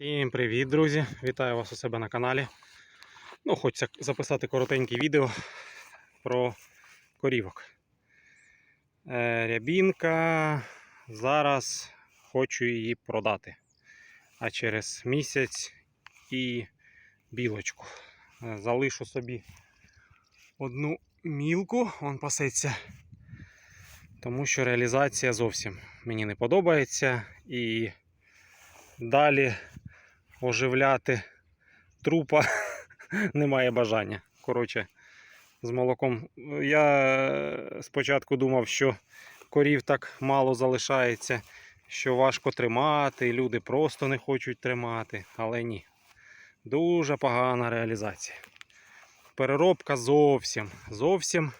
Всім привіт, друзі! Вітаю вас у себе на каналі. Ну, хочеться записати коротеньке відео про корівок. Е, Рябінка. Зараз хочу її продати. А через місяць і білочку. Е, Залишу собі одну мілку, он пасеться. Тому що реалізація зовсім мені не подобається. І далі оживляти трупа немає бажання. Коротше, з молоком. Я спочатку думав, що корів так мало залишається, що важко тримати, люди просто не хочуть тримати, але ні. Дуже погана реалізація. Переробка зовсім, зовсім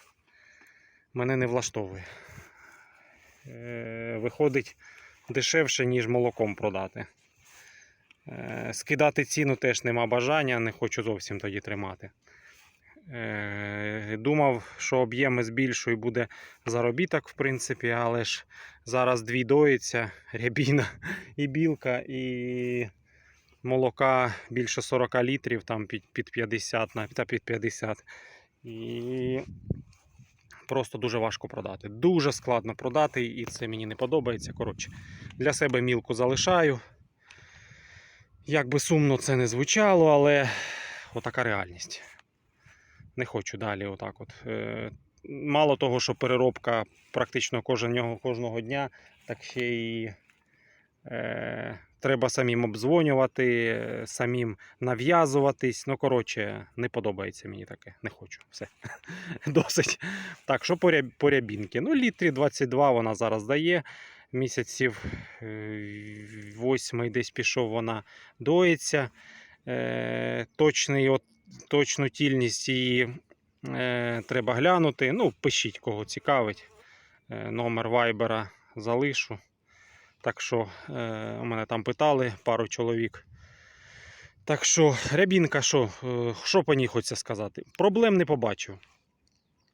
мене не влаштовує. Е, Виходить дешевше, ніж молоком продати. Скидати ціну теж нема бажання, не хочу зовсім тоді тримати. Е, Думав, що об'єми збільшую і буде заробіток, в принципі, але ж зараз дві доїться, рябіна і білка, і молока більше 40 літрів, там під 50 та під 50. І просто дуже важко продати. Дуже складно продати, і це мені не подобається. Коротше, для себе мілку залишаю. Як би сумно це не звучало, але отака реальність. Не хочу далі отак от. Е, Мало того, що переробка практично кожного, кожного дня, так ще й е, треба самим обдзвонювати, самим нав'язуватись. Ну, коротше, не подобається мені таке. Не хочу. Все. Досить. Так, що по рябінки? Ну, літрі 22 вона зараз дає. Місяців е, восьмий десь пішов вона доїться. Е, точний, от, точну тільність її е, треба глянути. Ну, пишіть, кого цікавить. Е, номер вайбера залишу. Так що е, у мене там питали пару чоловік. Так що, рябінка, що, е, що по ній хочеться сказати? Проблем не побачив.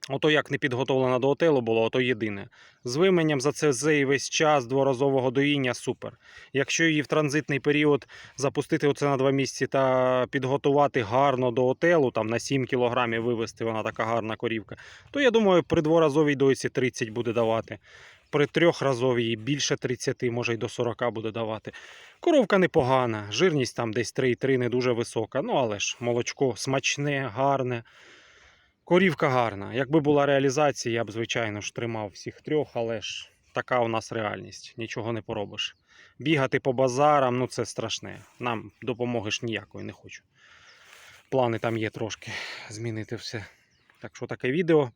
Ото як не підготовлена до отелу було, ото єдине. З вименням за це цей весь час дворазового доїння супер. Якщо її в транзитний період запустити оце на два місяці та підготувати гарно до отелу, там на 7 кілограмів вивести, вона така гарна корівка, то я думаю, при дворазовій дойці 30 буде давати. При трьохразовій більше 30, може й до 40 буде давати. Коровка непогана, жирність там десь 3,3 не дуже висока. Ну але ж молочко смачне, гарне. Корівка гарна. Якби була реалізація, я б, звичайно ж, тримав всіх трьох, але ж така у нас реальність. Нічого не поробиш. Бігати по базарам, ну це страшне. Нам допомоги ж ніякої не хочу. Плани там є трошки змінити все. Так що таке відео.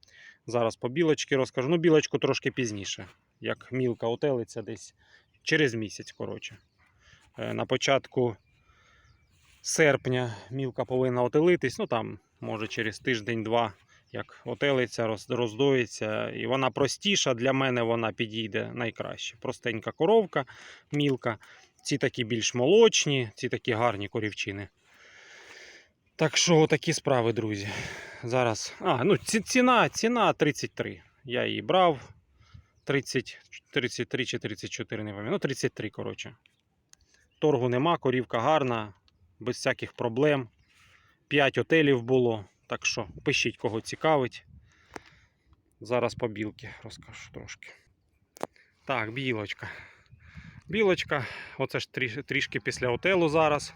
Зараз по білочки розкажу. Ну, білочку трошки пізніше, як мілка отелиться десь через місяць, коротше. Е, На початку серпня мілка повинна отелитись, ну там, може, через тиждень-два, як отелиться, роздоїться. І вона простіша, для мене вона підійде найкраще. Простенька коровка, мілка. Ці такі більш молочні, ці такі гарні корівчини. Так що такі справи, друзі. Зараз. А, ну ціна, ціна 33. Я її брав. 30, 33 чи 34, не пам'ятаю. Ну, 33, коротше. Торгу нема, корівка гарна, без всяких проблем. 5 отелів було. Так що пишіть, кого цікавить. Зараз по білки розкажу трошки. Так, білочка. Білочка, оце ж трішки після отелу зараз.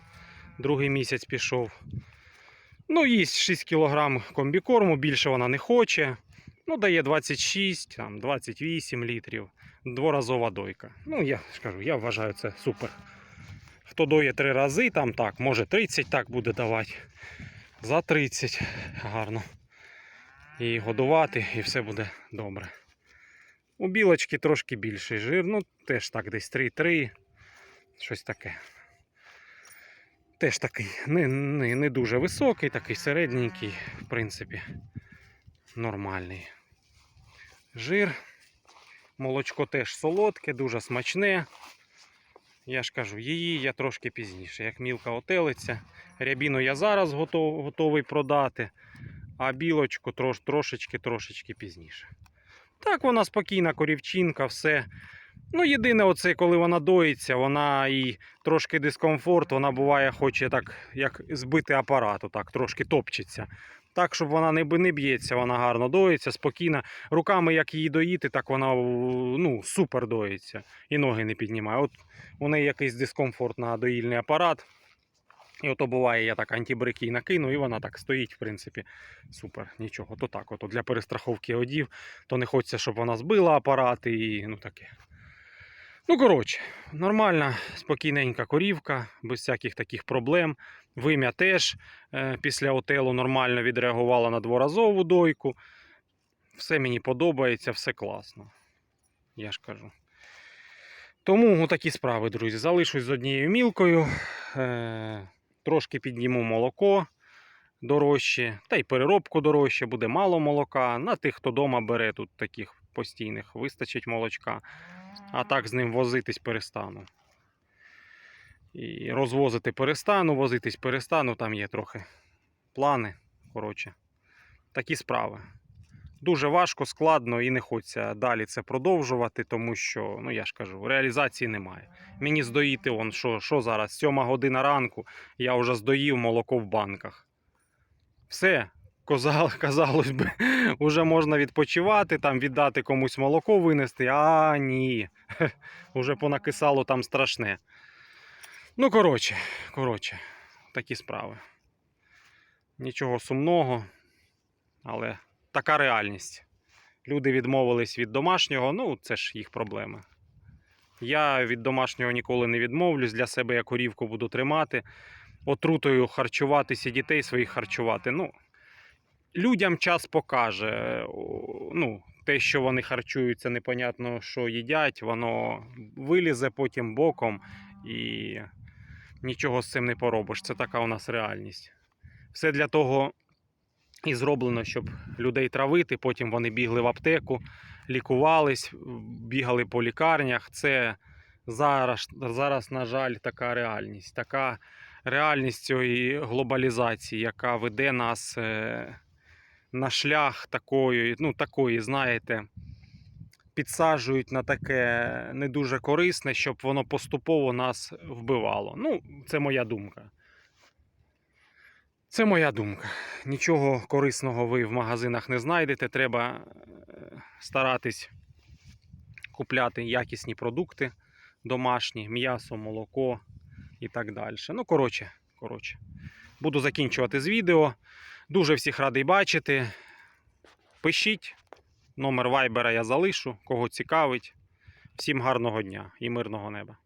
Другий місяць пішов. Ну, їсть 6 кг комбікорму, більше вона не хоче. Ну, дає 26, там, 28 літрів. Дворазова дойка. Ну, я ж кажу, я вважаю це супер. Хто доє три рази, там так, може 30 так буде давати. За 30 гарно. І годувати, і все буде добре. У білочки трошки більший жир, ну теж так, десь 3,3, щось таке. Теж такий не, не, не дуже високий, такий середненький, в принципі, нормальний. Жир. Молочко теж солодке, дуже смачне. Я ж кажу, її я трошки пізніше. Як мілка отелиться. Рябіну я зараз готов, готовий продати, а білочку трош, трошечки трошечки пізніше. Так, вона спокійна, корівчинка, все. Ну, єдине, оце, коли вона доїться, вона і трошки дискомфорт, вона буває, хоче так, як збити апарат, так, трошки топчеться. Так, щоб вона не, не б'ється, вона гарно доїться, спокійно. Руками, як її доїти, так вона ну, супер доїться. І ноги не піднімає. От у неї якийсь дискомфорт на доїльний апарат. І ото буває, я так антибрики накину, і вона так стоїть, в принципі, супер, нічого. То так, ото для перестраховки одів, то не хочеться, щоб вона збила апарат і ну таке. Ну, коротше, нормальна, спокійненька корівка, без всяких таких проблем. Вим'я теж е, після отелу нормально відреагувала на дворазову дойку. Все мені подобається, все класно. Я ж кажу. Тому такі справи, друзі. Залишусь з однією мілкою. Е, трошки підніму молоко дорожче, та й переробку дорожче, буде мало молока. На тих, хто вдома бере тут таких постійних, вистачить молочка. А так з ним возитись перестану. І розвозити перестану, возитись перестану, там є трохи плани. Коротше, такі справи. Дуже важко, складно і не хочеться далі це продовжувати, тому що, ну я ж кажу, реалізації немає. Мені здоїти, он, що, що зараз, 7 година ранку, я вже здоїв молоко в банках. Все, казалось би, вже можна відпочивати, там віддати комусь молоко винести. А ні. Уже понакисало там страшне. Ну, коротше, коротше, такі справи. Нічого сумного, але така реальність. Люди відмовились від домашнього, ну це ж їх проблеми. Я від домашнього ніколи не відмовлюсь, для себе я корівку буду тримати, отрутою харчуватися, дітей своїх харчувати. Ну, людям час покаже. Ну, те, що вони харчуються, непонятно, що їдять, воно вилізе потім боком і нічого з цим не поробиш. Це така у нас реальність. Все для того і зроблено, щоб людей травити, потім вони бігли в аптеку, лікувались, бігали по лікарнях. Це зараз, зараз, на жаль, така реальність. Така реальність цієї глобалізації, яка веде нас е, на шлях такої, ну, такої, знаєте, підсаджують на таке не дуже корисне, щоб воно поступово нас вбивало. Ну, це моя думка. Це моя думка. Нічого корисного ви в магазинах не знайдете. Треба е, старатись купляти якісні продукти домашні, м'ясо, молоко і так далі. Ну, коротше, коротше. Буду закінчувати з відео. Дуже всіх радий бачити. Пишіть. Номер вайбера я залишу, кого цікавить. Всім гарного дня і мирного неба.